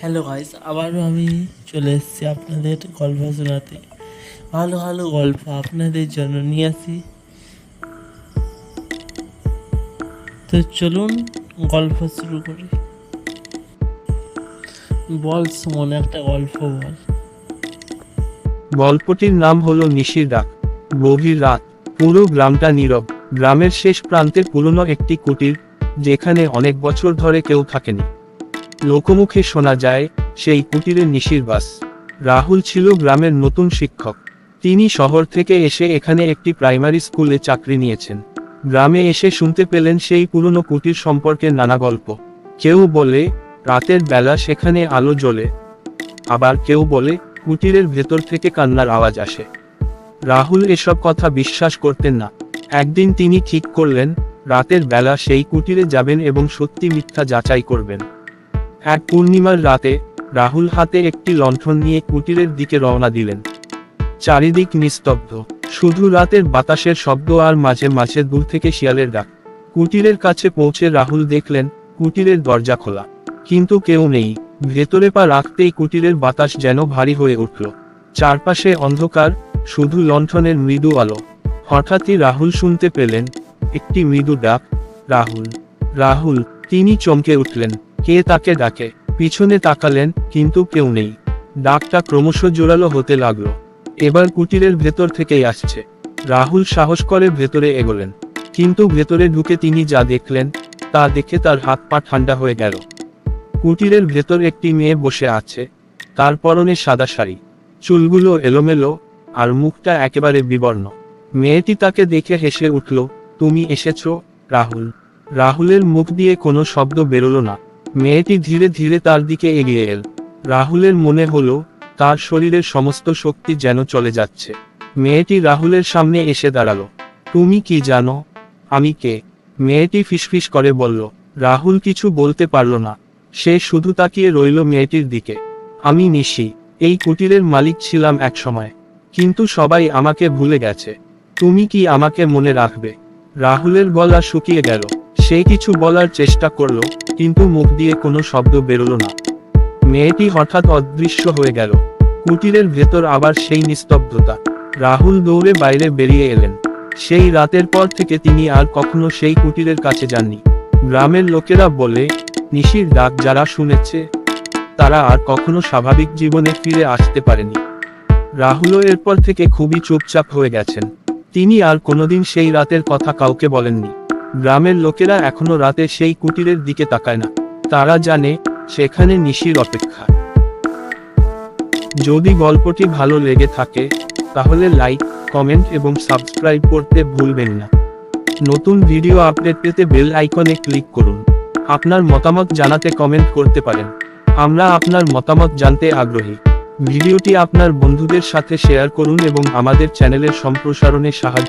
Hello guys আবারও আমি চলে এসেছি আপনাদের গল্প শোনাতে ভালো ভালো গল্প আপনাদের জন্য নিয়ে আসি। তো চলুন গল্প শুরু করি। বল সুমন, একটা গল্প বল। গল্পটির নাম হলো নিশির ডাক। গভীর রাত, পুরো গ্রামটা নীরব। গ্রামের শেষ প্রান্তে পুরনো একটি কুটির, যেখানে অনেক বছর ধরে কেউ থাকেনি। লোকমুখে শোনা যায়, সেই কুটিরে নিশির বাস রাহুল ছিল গ্রামের নতুন শিক্ষক। তিনি শহর থেকে এসে এখানে একটি প্রাইমারি স্কুলে চাকরি নিয়েছেন। গ্রামে এসে শুনতে পেলেন সেই পুরনো কুটির সম্পর্কে নানা গল্প। কেউ বলে, রাতের বেলা সেখানে আলো জ্বলে। আবার কেউ বলে, কুটিরের ভেতর থেকে কান্নার আওয়াজ আসে। রাহুল এসব কথা বিশ্বাস করতেন না। একদিন তিনি ঠিক করলেন, রাতের বেলা সেই কুটিরে যাবেন এবং সত্যি মিথ্যা যাচাই করবেন। এক পূর্ণিমার রাতে, রাহুল হাতে একটি লণ্ঠন নিয়ে কুটিরের দিকে রওনা দিলেন। চারিদিক নিস্তব্ধ। শুধু রাতের বাতাসের শব্দ আর মাঝে মাঝে দূর থেকে শিয়ালের ডাক। কুটিরের কাছে পৌঁছে রাহুল দেখলেন, কুটিরের দরজা খোলা। কিন্তু কেউ নেই। ভেতরে পা রাখতেই কুটিরের বাতাস যেন ভারী হয়ে উঠল। চারপাশে অন্ধকার, শুধু লণ্ঠনের মৃদু আলো। হঠাৎই রাহুল শুনতে পেলেন, একটি মৃদু ডাক। রাহুল রাহুল, তিনি চমকে উঠলেন। কে তাকে ডাকে, পিছনে তাকালেন, কিন্তু কেউ নেই। ডাকটা ক্রমশ জোরালো হতে লাগল। এবার কুটিরের ভেতর থেকেই আসছে। রাহুল সাহস করে ভেতরে এগোলেন। কিন্তু ভেতরে ঢুকে তিনি যা দেখলেন, তা দেখে তার হাত পা ঠান্ডা হয়ে গেল। কুটিরের ভেতর একটি মেয়ে বসে আছে। তার পরনে সাদা শাড়ি। চুলগুলো এলোমেলো, আর মুখটা একেবারে বিবর্ণ। মেয়েটি তাকে দেখে হেসে উঠল, তুমি এসেছ, রাহুল। রাহুলের মুখ দিয়ে কোনো শব্দ বেরোলো না। মেয়েটি ধীরে ধীরে তার দিকে এগিয়ে এল। রাহুলের মনে হলো, তার শরীরের সমস্ত শক্তি যেন চলে যাচ্ছে। মেয়েটি রাহুলের সামনে এসে দাঁড়াল। তুমি কি জানো? আমি কে? মেয়েটি ফিসফিস করে বলল। রাহুল কিছু বলতে পারল না। সে শুধু তাকিয়ে রইল মেয়েটির দিকে। আমি নিশি। এই কুটিরের মালিক ছিলাম এক সময় কিন্তু সবাই আমাকে ভুলে গেছে। তুমি কি আমাকে মনে রাখবে? রাহুলের গলা শুকিয়ে গেল। সে কিছু বলার চেষ্টা করল, কিন্তু মুখ দিয়ে কোনো শব্দ বেরোলো না। মেয়েটি হঠাৎ অদৃশ্য হয়ে গেল। কুটিরের ভেতর আবার সেই নিস্তব্ধতা। রাহুল দৌড়ে বাইরে বেরিয়ে এলেন। সেই রাতের পর থেকে তিনি আর কখনো সেই কুটিরের কাছে যাননি। গ্রামের লোকেরা বলে, নিশির ডাক যারা শুনেছে, তারা আর কখনো স্বাভাবিক জীবনে ফিরে আসতে পারেনি। রাহুলও এরপর থেকে খুবই চুপচাপ হয়ে গেছেন। তিনি আর কোনোদিন সেই রাতের কথা কাউকে বলেননি। গ্রামের লোকেরা এখনও রাতে সেই কুটিরের দিকে তাকায় না। তারা জানে, সেখানে নিশির অপেক্ষা। যদি গল্পটি ভালো লেগে থাকে, তাহলে লাইক, কমেন্ট এবং সাবস্ক্রাইব করতে ভুলবেন না। নতুন ভিডিও আপডেট পেতে বেল আইকনে ক্লিক করুন। আপনার মতামত জানাতে কমেন্ট করতে পারেন। আমরা আপনার মতামত জানতে আগ্রহী। ভিডিওটি আপনার বন্ধুদের সাথে শেয়ার করুন এবং আমাদের চ্যানেলের সম্প্রসারণে সাহায্য